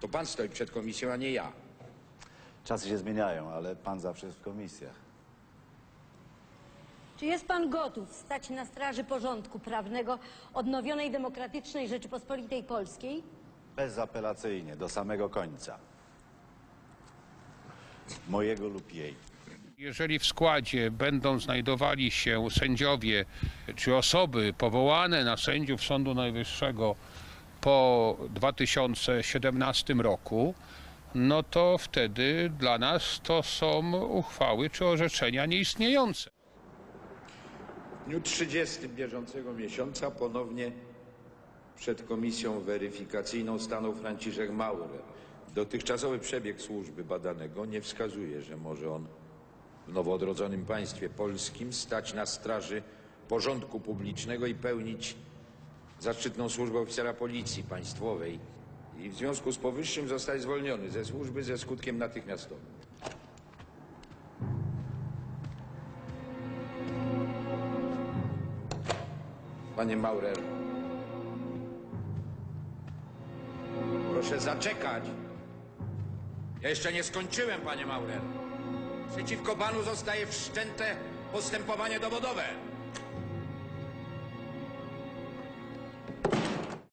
To pan stoi przed komisją, a nie ja. Czasy się zmieniają, ale pan zawsze jest w komisjach. Czy jest pan gotów stać na straży porządku prawnego odnowionej demokratycznej Rzeczypospolitej Polskiej? Bezapelacyjnie, do samego końca. Mojego lub jej. Jeżeli w składzie będą znajdowali się sędziowie czy osoby powołane na sędziów Sądu Najwyższego po 2017 roku, no to wtedy dla nas to są uchwały czy orzeczenia nieistniejące. W dniu 30 bieżącego miesiąca ponownie przed komisją weryfikacyjną stanął Franciszek Maurer. Dotychczasowy przebieg służby badanego nie wskazuje, że może on w nowo odrodzonym państwie polskim stać na straży porządku publicznego i pełnić zaszczytną służbę oficera policji państwowej. I w związku z powyższym zostaje zwolniony ze służby ze skutkiem natychmiastowym. Panie Maurer. Proszę zaczekać. Ja jeszcze nie skończyłem, panie Maurer. Przeciwko panu zostaje wszczęte postępowanie dowodowe.